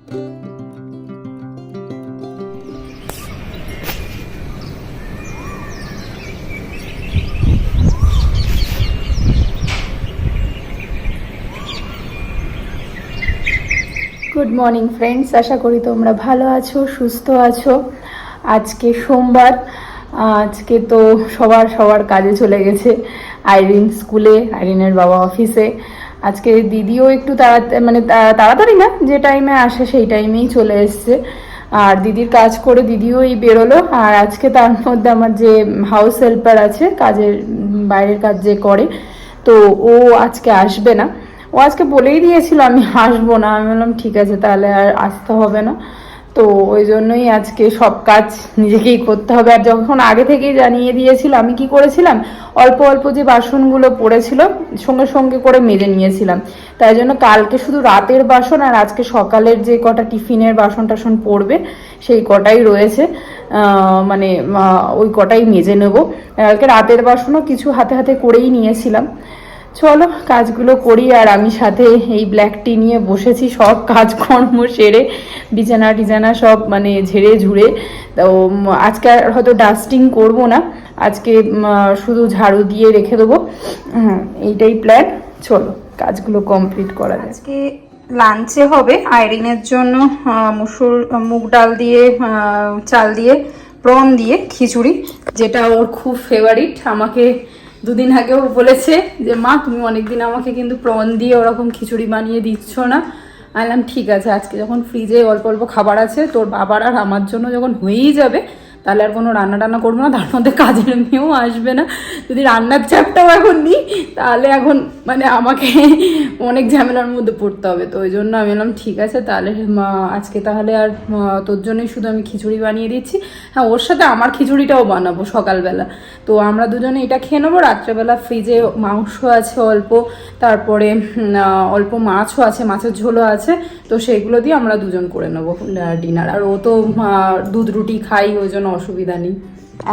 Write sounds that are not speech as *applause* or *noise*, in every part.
Good morning friends আশা করি তোমরা ভালো আছো, সুস্থ আছো। আজকে সোমবার, আজকে তো সবার সবার কাজে চলে গেছে। আইরিন স্কুলে, আইরিনের বাবা অফিসে। আজকে দিদিও একটু তাড়াতাড়ি মানে তাড়াতাড়ি না, যে টাইমে আসে সেই টাইমেই চলে এসছে। আর দিদির কাজ করে দিদিও এই বেরোলো। আর আজকে তার মধ্যে আমার যে হাউস হেল্পার আছে, কাজের বাইরের কাজ যে করে, তো ও আজকে আসবে না। ও আজকে বলেই দিয়েছিল, আমি আসব না। আমি বললাম, ঠিক আছে, তাহলে আর আসতে হবে না। তো ওই জন্যই আজকে সব কাজ নিজেকেই করতে হবে। আর যখন আগে থেকেই জানিয়ে দিয়েছিল, আমি কি করেছিলাম? অল্প অল্প যে বাসনগুলো পড়েছিল, সঙ্গে সঙ্গে করে মেজে নিয়েছিলাম। তাই জন্য কালকে শুধু রাতের বাসন আর আজকে সকালের যে কটা টিফিনের বাসন টাসন পড়বে, সেই কটাই রয়েছে। মানে ওই কটাই মেজে নেব। কালকে রাতের বাসনও কিছু হাতে হাতে করেই নিয়েছিলাম। চলো কাজগুলো করি আর আমি সাথে এই ব্ল্যাক টি নিয়ে বসেছি। সব কাজকর্ম সেরে বিছানা টিছানা সব মানে ঝেড়ে ঝুড়ে। তো আজকে আর হয়তো ডাস্টিং করব না। আজকে শুধু ঝাড়ু দিয়ে রেখে দেবো। হুম, এইটাই প্ল্যান চলো কাজগুলো কমপ্লিট করা যায় আজকে লাঞ্চে হবে আইরিনের জন্য মুসুর মুগ ডাল দিয়ে চাল দিয়ে প্রন দিয়ে খিচুড়ি যেটা ওর খুব ফেভারিট আমাকে দুদিন আগেও বলেছে যে, মা, তুমি অনেকদিন আমাকে কিন্তু প্রণ দিয়ে ওরকম খিচুড়ি বানিয়ে দিচ্ছ না। আমি ঠিক আছে, আজকে যখন ফ্রিজে অল্প অল্প খাবার আছে, তোর বাবার আর আমার জন্য যখন হয়েই যাবে তাহলে আর কোনো রান্না টান্না করব না, তার মধ্যে কাজের মেয়েও আসবে না। যদি রান্নার চাপটাও এখন নিই তাহলে এখন মানে আমাকে অনেক ঝামেলার মধ্যে পড়তে হবে। তো ওই জন্য আমি বললাম, ঠিক আছে, তাহলে আজকে তাহলে আর তোর জন্যই শুধু আমি খিচুড়ি বানিয়ে দিচ্ছি। হ্যাঁ ওর সাথে আমার খিচুড়িটাও বানাবো সকালবেলা। তো আমরা দুজনে এটা খেয়ে নেব, রাত্রেবেলা ফ্রিজে মাংস আছে অল্প, তারপরে অল্প মাছও আছে, মাছের ঝোলও আছে। তো সেইগুলো দিয়ে আমরা দুজন করে নেব ডিনার আর ও তো দুধ রুটি খাই, ওই জন্য অসুবিধা নেই।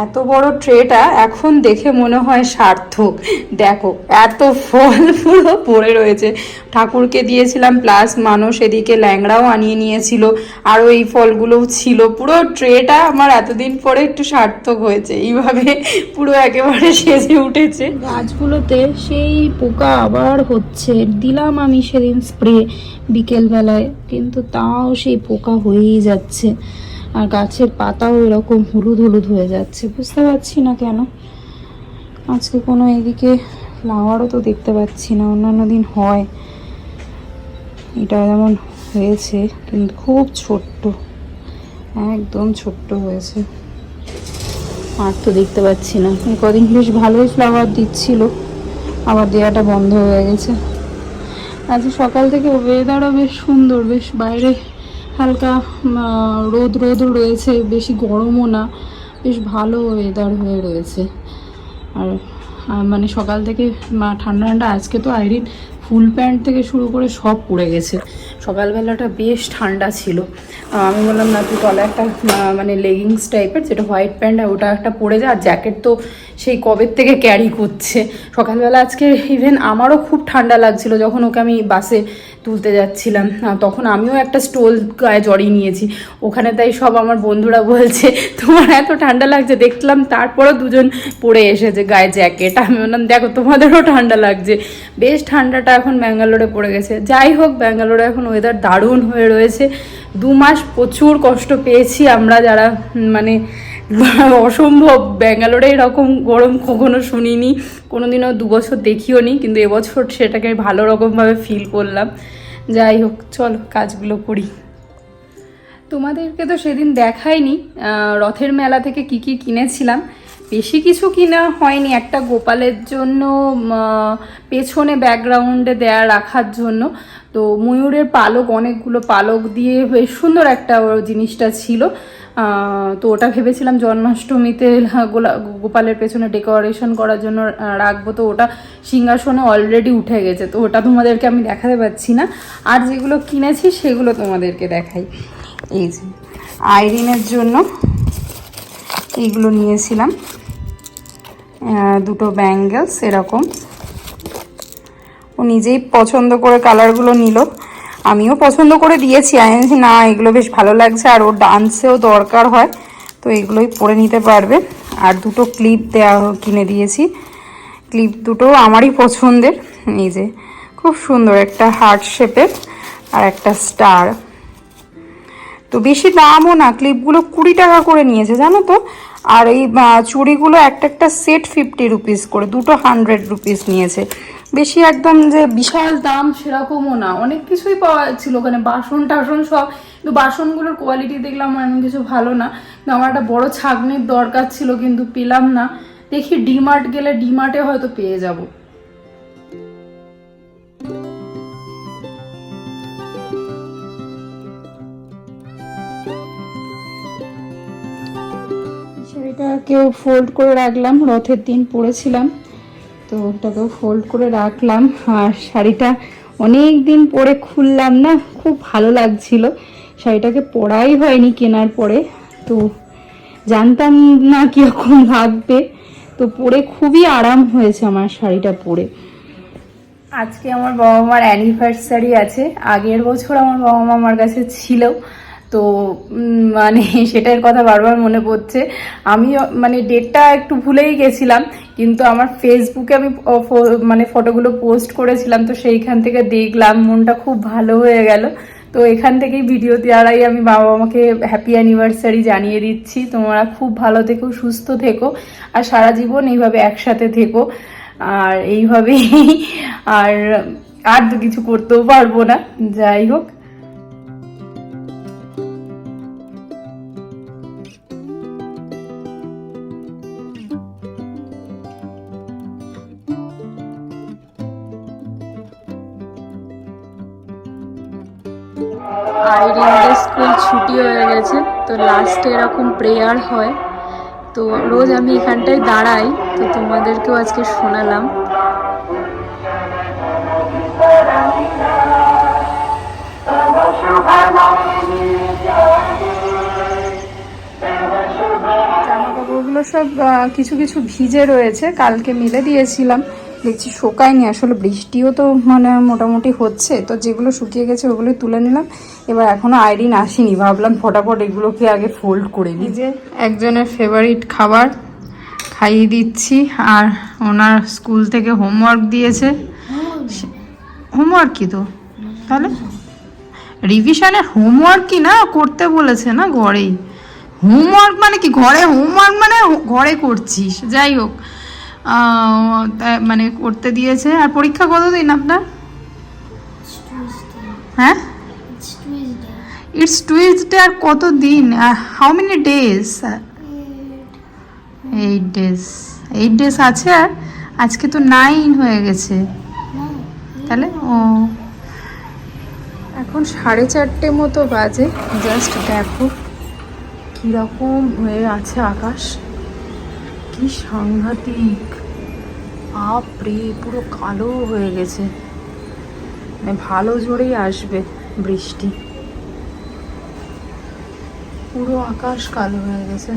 এত বড় ট্রেটা এখন দেখে মনে হয় সার্থক। দেখো এত ফল পুরো পড়ে রয়েছে। ঠাকুরকে দিয়েছিলাম প্লাস মানুষ এদিকে ল্যাংড়াও আনিয়ে নিয়েছিল। আরও এই ফলগুলোও ছিল। পুরো ট্রেটা আমার এতদিন পরে একটু সার্থক হয়েছে। এইভাবে পুরো একেবারে সেজে উঠেছে। গাছগুলোতে সেই পোকা আবার হচ্ছে। দিলাম আমি সেদিন স্প্রে বিকেলবেলায় কিন্তু তাও সেই পোকা হয়েই যাচ্ছে। আর গাছের পাতাও এরকম হলুদ হলুদ হয়ে যাচ্ছে। বুঝতে পারছি না কেন। আজকে কোনো এদিকে ফ্লাওয়ারও তো দেখতে পাচ্ছি না, অন্যান্য দিন হয়। এটা যেমন হয়েছে, কিন্তু খুব ছোট্ট, একদম ছোট্ট হয়েছে। আর তো দেখতে পাচ্ছি না। কদিন বেশ ভালোই ফ্লাওয়ার দিচ্ছিল, আবার দেওয়াটা বন্ধ হয়ে গেছে। আজ সকাল থেকে ওয়েদারও বেশ সুন্দর, বেশ বাইরে হালকা রোদ রোদ রয়েছে, বেশি গরমও না, বেশ ভালো ওয়েদার হয়ে রয়েছে। আর মানে সকাল থেকে ঠান্ডা ঠান্ডা, আজকে তো আইরিন ফুল প্যান্ট থেকে শুরু করে সব পড়ে গেছে। সকালবেলাটা বেশ ঠান্ডা ছিল। আমি বললাম, না, তুই তলা একটা মানে লেগিংস টাইপের যেটা হোয়াইট প্যান্ট ওটা একটা পরে যা, আর জ্যাকেট তো সেই কবের থেকে ক্যারি করছে। সকালবেলা আজকে ইভেন আমারও খুব ঠান্ডা লাগছিল যখন ওকে আমি বাসে তুলতে যাচ্ছিলাম। তখন আমিও একটা স্টোল গায়ে জড়িয়ে নিয়েছি। ওখানে তাই সব আমার বন্ধুরা বলছে, তোমার এত ঠান্ডা লাগছে। দেখলাম তারপরও দুজন পরে এসেছে গায়ে জ্যাকেট আমি বললাম, দেখো, তোমাদেরও ঠান্ডা লাগছে। বেশ ঠান্ডাটা এখন ব্যাঙ্গালোরে পড়ে গেছে। যাই হোক, ব্যাঙ্গালোরে এখন ওয়েদার দারুণ হয়ে রয়েছে। দু মাস প্রচুর কষ্ট পেয়েছি আমরা যারা মানে *laughs* অসম্ভব। ব্যাঙ্গালোরে এরকম গরম কখনো শুনিনি। কোনোদিনও দু বছর দেখিও নি, কিন্তু এবছর সেটাকে ভালো রকমভাবে ফিল করলাম। যাই হোক, চলো কাজগুলো করি। তোমাদেরকে তো সেদিন দেখাইনি রথের মেলা থেকে কি কি কিনেছিলাম। বেশি কিছু কিনা হয়নি, একটা গোপালের জন্য পেছনে ব্যাকগ্রাউন্ডে দেয়া রাখার জন্য। তো ময়ূরের পালক, অনেকগুলো পালক দিয়ে বেশ সুন্দর একটা জিনিসটা ছিল। তো ওটা ভেবেছিলাম জন্মাষ্টমীতে গোলা, গোপালের পেছনে ডেকোরেশন করার জন্য রাখব। তো ওটা সিংহাসনে অলরেডি উঠে গেছে। তো ওটা তোমাদেরকে আমি দেখাতে পাচ্ছি না। আর যেগুলো কিনেছি, সেগুলো তোমাদেরকে দেখাই। এই যে, আইরিনের জন্য এইগুলো নিয়েছিলাম। দুটো ব্যাঙ্গেলস এরকম। ও নিজেই পছন্দ করে কালারগুলো নিল। আমিও পছন্দ করে দিয়েছি আমি না, এগুলো বেশ ভালো লাগছে, আর ওর ডান্সেও দরকার হয়, তো এগুলোই পরে নিতে পারবে। আর দুটো ক্লিপ দেওয়া কিনে দিয়েছি। ক্লিপ দুটো আমারই পছন্দের, এই যে, খুব সুন্দর একটা হার্ট শেপের, আর একটা স্টার। তো বেশি দামও না, ক্লিপগুলো কুড়ি টাকা করে নিয়েছে, জানো তো? আর এই চুড়িগুলো একটা একটা সেট ফিফটি রুপিস করে, দুটো হান্ড্রেড রুপিস নিয়েছে। বেশি একদম যে বিশাল দাম সেরকমও না। অনেক কিছুই পাওয়া যাচ্ছিল ওখানে, বাসন টাসন সব। কিন্তু বাসনগুলোর কোয়ালিটি দেখলাম এমন কিছু ভালো না। কিন্তু আমার একটা বড় ছাগনির দরকার ছিল, কিন্তু পেলাম না। দেখি ডিমার্ট গেলে ডিমার্টে হয়তো পেয়ে যাব। শাড়িটাকেও ফোল্ড করে রাখলাম, রথের দিন পরেছিলাম। তো ওটাকেও ফোল্ড করে রাখলাম। আর শাড়িটা অনেক দিন পরে খুললাম না, খুব ভালো লাগছিল। শাড়িটাকে পরাই হয়নি কেনার পরে, তো জানতাম না কীরকম লাগবে। তো পরে খুবই আরাম হয়েছে আমার শাড়িটা পরে। আজকে আমার বাবা মার অ্যানিভার্সারি আছে। আগের বছর আমার বাবা মা আমার কাছে ছিল। তো মানে *laughs* সেটার কথা বারবার মনে পড়ছে। আমি মানে ডেটটা একটু ভুলেই গেছিলাম, কিন্তু আমার ফেসবুকে আমি মানে ফটোগুলো পোস্ট করেছিলাম, তো সেইখান থেকে দেখলাম, মনটা খুব ভালো হয়ে গেল। তো এখান থেকেই ভিডিও দেওয়ারাই আমি বাবা মাকে হ্যাপি অ্যানিভার্সারি জানিয়ে দিচ্ছি। তোমরা খুব ভালো থেকো, সুস্থ থেকো, আর সারা জীবন এইভাবে একসাথে থেকো। আর এইভাবেই, আর আর তো কিছু করতেও পারব না। যাই হোক স্কুল ছুটি হয়ে গেছে, তো লাস্টে এরকম প্রেয়ার হয়। তো রোজ আমি এখানটায় দাঁড়াই, তো তোমাদেরকেও আজকে শোনালাম। জামা কাপড়গুলো সব কিছু কিছু ভিজে রয়েছে, কালকে মিলে দিয়েছিলাম। দেখছি শোকায়নি, আসলে বৃষ্টিও তো মানে মোটামুটি হচ্ছে, তো যেগুলো শুকিয়ে গেছে ওগুলো তুলে নিলাম। এবার এখনও আইরিন আসেনি, ভাবলাম ফটাফট এগুলোকে আগে ফোল্ড করে নিই। যে একজনের ফেভারিট খাবার খাইয়ে দিচ্ছি, আর ওনার স্কুল থেকে হোমওয়ার্ক দিয়েছে। হোমওয়ার্ক কি তো? তাহলে? রিভিশনের হোমওয়ার্ক কি না? করতে বলেছে না ঘরেই। হোমওয়ার্ক মানে কি? ঘরে হোমওয়ার্ক মানে ঘরে করছিস, যাই হোক। মানে করতে দিয়েছে। আর পরীক্ষা কতদিন আপনার? হ্যাঁ? ইটস টুইসডে আর কত দিন how many days eight days eight days আছে, আর আজকে তো নাইন হয়ে গেছে। তাহলে, ও। এখন সাড়ে চারটে মতো বাজে। জাস্ট দেখো কীরকম হয়ে আছে আকাশ। কি সাংঘাতিক। আপরে পুরো কালো হয়ে গেছে। মানে ভালো জোরেই আসবে বৃষ্টি। পুরো আকাশ কালো হয়ে গেছে।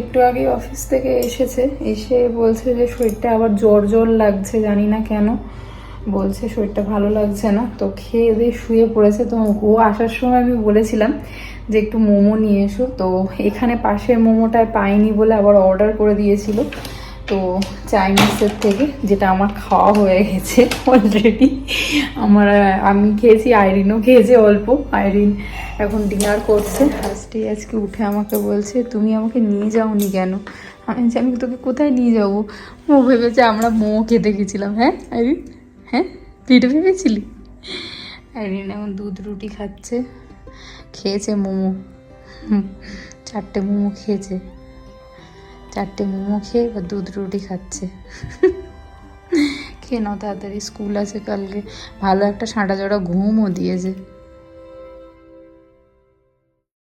একটু আগে অফিস থেকে এসেছে, এসে বলছে যে শরীরটা আবার জ্বর জ্বর লাগছে, জানি না কেন। বলছে শরীরটা ভালো লাগছে না, তো খেয়ে দিয়ে শুয়ে পড়েছে। তো ও আসার সময় আমি বলেছিলাম যে একটু মোমো নিয়ে এসো। তো এখানে পাশের মোমোটায় পাইনি বলে আবার অর্ডার করে দিয়েছিল। তো চাইনিজের থেকে যেটা আমার খাওয়া হয়ে গেছে অলরেডি আমার, আমি খেয়েছি, আইরিনও খেয়েছে অল্প। আইরিন এখন ডিনার করছে। ফার্স্টে আজকে উঠে আমাকে বলছে, তুমি আমাকে নিয়ে যাওনি কেন? আমি আমি তোকে কোথায় নিয়ে যাব? ও ভেবেছে আমরা মো খেতে গেছিলাম। হ্যাঁ আইরিন? হ্যাঁ পেটে ভেবেছিলি? আইরিন এখন দুধ রুটি খাচ্ছে, খেয়েছে মোমো। চারটে মোমো খেয়েছে। চারটে মোমো খেয়ে এবার দুধ রুটি খাচ্ছে। খেয়ে নাও তাড়াতাড়ি, স্কুল আছে কালকে। ভালো একটা সাঁটা জড়া ঘুমও দিয়েছে।